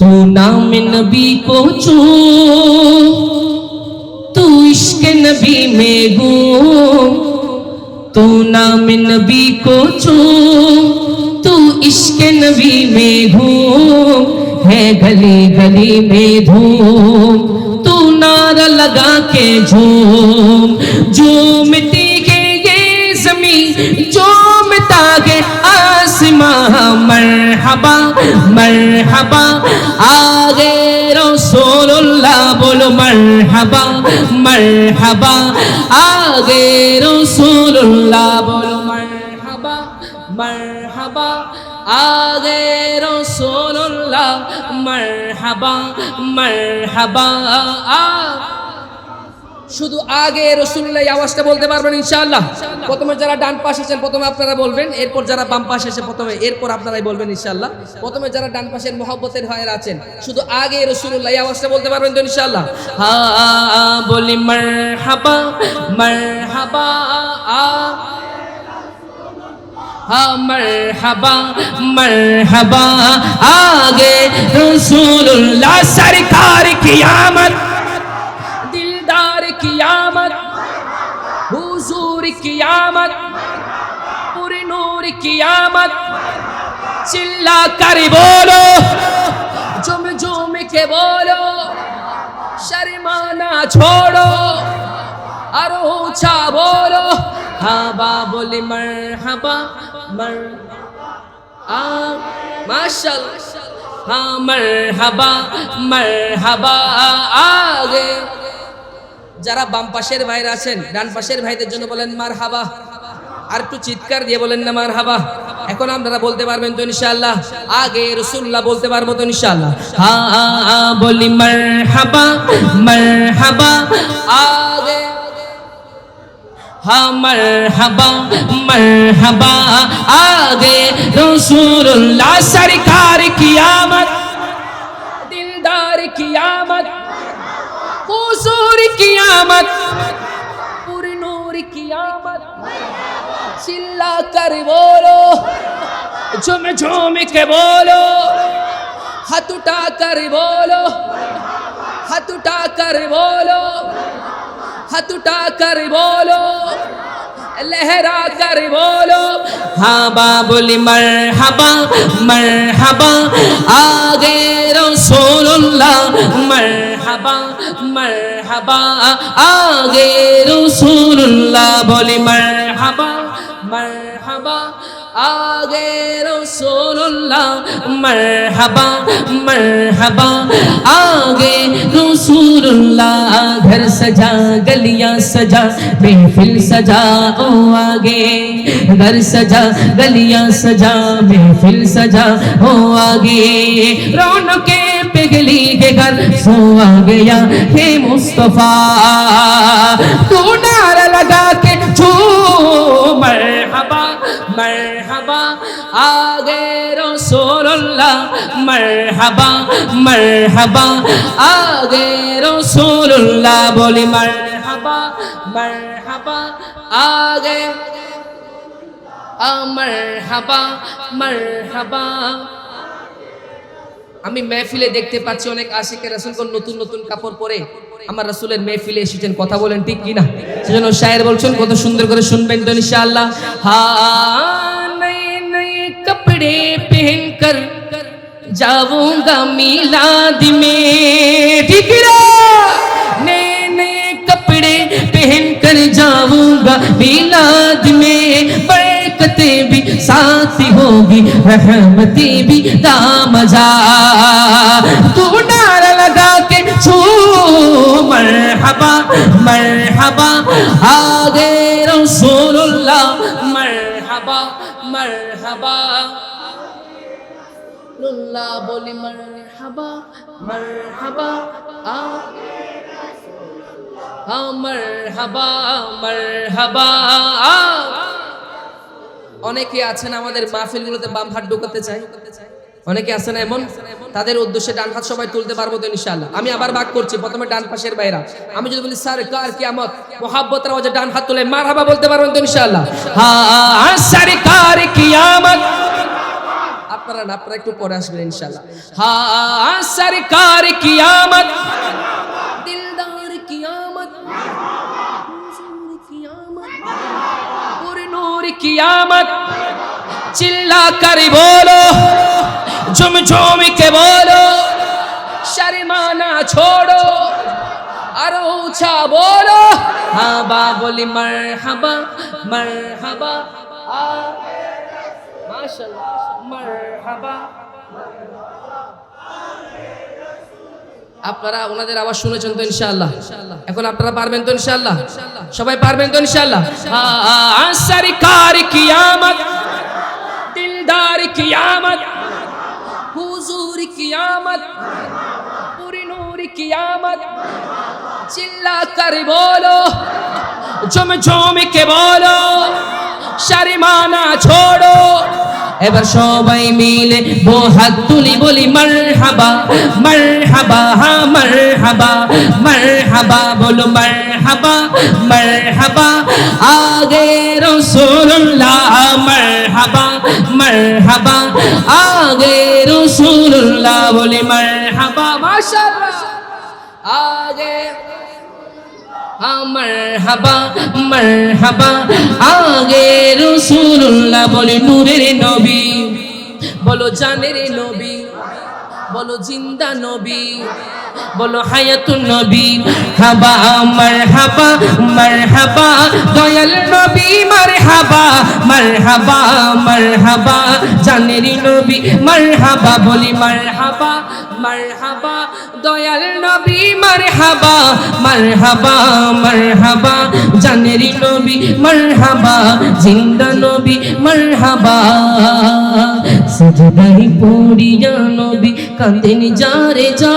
تو نام نبی کو تو عشق نبی میں گو تو نام نبی کو چو تو عشق نبی میں گو ہے گلی گلی میں دھوم، تو نعرہ لگا کے جھوم۔ جھومتی ہے یہ زمین جھومتا آ आसमां मरहबा मरहबा आगे रसूलुल्लाह बोलो मरहबा मरहबा आगे रसूलुल्लाह बोलो मरहबा मरहबा आगे रसूलुल्लाह मरहबा मरहबा आ শুধু আগে রসুল্লাহ আওয়াজটা বলতে পারবেন ইনশাল্লাহ প্রথমে যারা ডান পাশে আছেন প্রথমে আপনারা বলবেন এরপর যারা বাম পাশে এসে প্রথমে এরপর আপনারাই বলবেন ইনশাল্লাহ প্রথমে যারা ডান পাশের মোহাব্বতের হয়ের আছেন শুধু আগে রসুল্লাহ আওয়াজটা বলতে পারবেন তো ইনশাল্লাহ হ্যাঁ বলি মার হাবা মার হাবা মরহবা মরহবা আগে রসুল্লাহ সরকার কিয়ামত। आमद दिलदार की आमद हुजूर की आमद पूरी नूर की आमद चिल्ला कर बोलो जुम जुम के बोलो शर्माना छोड़ो और ऊंचा बोलो हाबा बोली मरहबा मर आ माशाल्लाह हाँ मरहबा मरहबा आगे যারা বাম পাশের ভাইরা আছেন, ডান পাশের ভাইদের জন্য বলেন মার হাবা আর একটু চিৎকার দিয়ে বলেন না মার হাবা এখন আপনারা বলতে পারবেন তো ইনশাআল্লাহ। আগে রসুল্লাহ বলতে পারব তো ইনশাআল্লাহ। বলি মার হাবা মার হাবা আগে দিলদার কিয়ামত। কোসর কিয়ামত। পূর্ণর কিয়ামত। চিল্লা করে বলো। জমে জমে কে বলো। হাত উঠা করে বলো। হাত উঠা করে বলো। হাত উঠা করে বলো। চেহারা কর বলো, হাবা বলি মর হাবা মর হাবা আগে রসুল্লাহ মর হাবা মর হাবা আগে রসুল্লাহ বলি মর হাবা مرحبا، آگے رسول اللہ مرحبا مرحبا، آگے رسول اللہ گھر سجا، گلیاں سجا، محفل سجا، او آگے، گھر سجا، گلیاں سجا، محفل سجا، او آگے، رونقیں पिघली के घर सो आ गया हे मुस्तफा तू नारा लगा के झूम मरहबा मरहबा आगे रसूलुल्लाह मरहबा मरहबा आगे रसूलुल्लाह बोली मरहबा मरहबा आगे मरहबा मरहबा আমি মেহফিলে দেখতে পাচ্ছি অনেক আশিকের রাসুলগণ নতুন নতুন কাপড় পরে। আমার রাসুলের মেহফিলে এসেছেন, কথা বলেন ঠিক কিনা? সেজন্য শায়ের বলছেন, কত সুন্দর করে শুনবেন তো ইনশাআল্লাহ। হা, নয়ে নয়ে কপড়ে পেহেন কর যাওঙ্গা মিলাদ মে ঠিক নয়ে কপড়ে পেহেন কর যাওঙ্গা মিলাদ মে बरकतें भी साथी होगी रहमती भी दामजा तू नारा लगा के छू मरहबा मरहबा आगे रसूलुल्लाह मरहबा मरहबा लुल्ला बोली मरहबा मरहबा आ हाँ मरहबा मरहबा आ অনেকে আছেন আমাদের মাহফিলগুলোতে বাম হাত ঢোকাতে চায়। অনেকে আছেন এমন, তাদের উদ্দেশ্যে ডান হাত সবাই তুলতে পারব তো ইনশাআল্লাহ। আমি আবার বাক করছি, প্রথমে ডান পাশের বাইরা আমি যদি বলি, স্যার, কার কিয়ামত? মোহাব্বতের আওয়াজে ডান হাত তুলে মারহাবা বলতে পারবেন তো ইনশাআল্লাহ। হ্যাঁ সরকার কিয়ামত? আপনারা না, আপনারা একটু পরে আসবেন ইনশাআল্লাহ। হা সরকার কিয়ামত দিলদার কিয়ামত হুজুর কিয়ামত পুরে নূর কিয়ামত। চিল্লা করি বলো ঝুমঝুমি কে বলো শরিমানা ছোড়ো, আর উঁচা বলো। হাবা বলি মর হবা মর হবা মাশাল্লাহ মর হবা আপনারা ওনাদের আবার শুনেছেন তো ইনশাআল্লাহ। এখন আপনারা পারবেন তো ইনশাআল্লাহ? সবাই পারবেন তো ইনশাআল্লাহ? সরকার কিয়ামত? দিলদার কিয়ামত? হুজুর কিয়ামত? পুরিনুর কিয়ামত? চিল্লা করে বলো জমে জমে কে বলো শারিমানা ছোড়ো এবার সবাই মিলে বো হাত তুলি বলি, মারহাবা মারহাবা, হা, মারহাবা মারহাবা, বলো, মারহাবা মারহাবা, আগে রসুল্লাহ, মারহাবা মারহাবা, আগে রসুল্লাহ, বলি, মারহাবা, মাশাআল্লাহ, আগে মারহাবা মারহাবা, আগে রসুল্লাহ বলে নূরের নবী বলো জানের নবী বলো জিন্দা নবী। বলো, হায়াতুন নবী, হাবা, মারহাবা মারহাবা, দয়াল নবী, মারহাবা মারহাবা মারহাবা জানের নবী, মারহাবা, বলি মারহাবা মারহাবা, দয়াল মারহাবা জানের নবী, মারহাবা, জিন্দা নবী, মারহাবা। সজদাই পড়িয়া নবী, কাঁদেন যারে যা।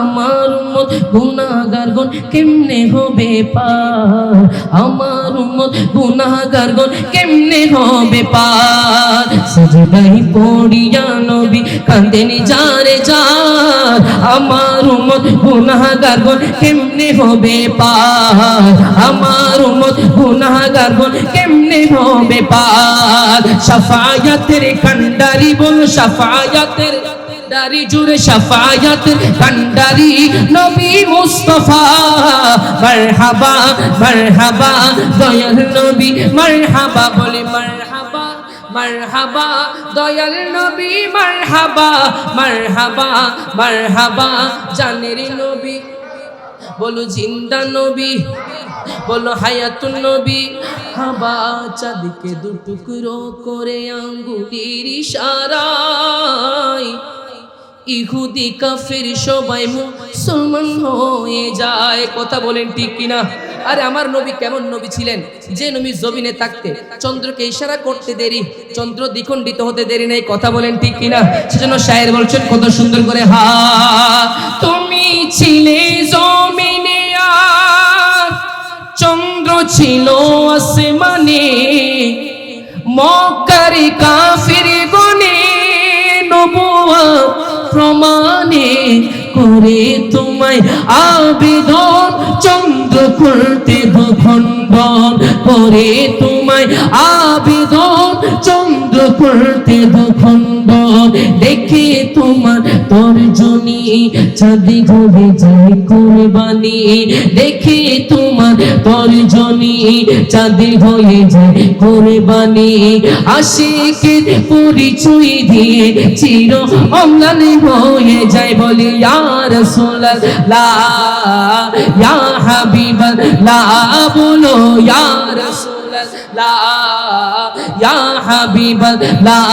আমার উম্মত গুনাহগার গণ কেমনে হবে পার আমার উম্মত গুনাহগার গণ কেমনে হবে পার সজদাই পড়িয়া নবী কাঁদেন যারে যা আমার উম্মত গুনাহগার গণ কেমনে হবে পার আমার উম্মত গুনাহগার গণ কেমনে হবে পার শাফায়াতের কান্ডারি বল শাফায়াতের দারি জুড়ে শাফায়াত কান্ডারি নবী মুস্তাফা। মারহাবা মারহাবা, দয়াল নবী, মারহাবা, বলে মারহাবা মারহাবা, দয়াল নবী, মারহাবা মারহাবা মারহাবা, জানের নবী, বলো জিন্দা নবী, বলো হায়াতুন নবী, হাবা চাঁদকে দু টুকরো করে আঙ্গুলির ইশারায় ইহুদি কাফের সবাই মুসলমান হয়ে যায়। কথা বলেন ঠিক কিনা? আরে আমার নবী কেমন নবী ছিলেন? যে নবী জমিনে থাকতে চন্দ্রকে ইশারা করতে দেরি, চন্দ্র দ্বিখণ্ডিত হতে দেরি নেই। কথা বলেন ঠিক কিনা? সেজন্য শায়ের বলছেন, কত সুন্দর করে, হা, তুমি ছিলে জমিনে চন্দ্র ছিল আসমানে। মক্কার কাফির গনে নবুয়া প্রমাণে করে তোমায় আবেদন। চন্দ্র করতে বন করে তোমায় আবেদন। চন্দ্র পড়তে দুখণ্ডন দেখে তোমার তর্জনী চাঁদি ঘরে যায় কোরবানি। দেখে তোমার তর্জনী চাঁদি হয়ে যায় কোরবানি। আশিকের পরিচয় দিয়ে চির অম্লান হয়ে যায় বলি ইয়ার সোল্লা ইয়া হাবিবাল্লাহ, বলো ইয়ার সোল্লা ইয়া হাবিবাল্লাহ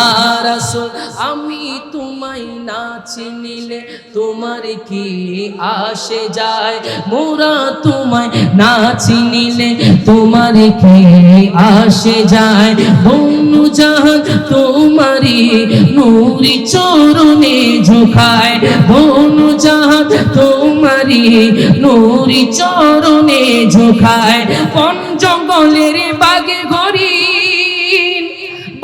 রাসূল, আমি তোমায় না চিনিলে তোমার কি আসে যায়? মোরা তোমায় না চিনিলে তোমার কি আসে যায়? বনু জাহান তোমারি নূরি চরণে ঝুঁকায়। বনু জাহান তোমারি নূরি চরণে ঝুঁকায়। বাগে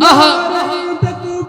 আহা!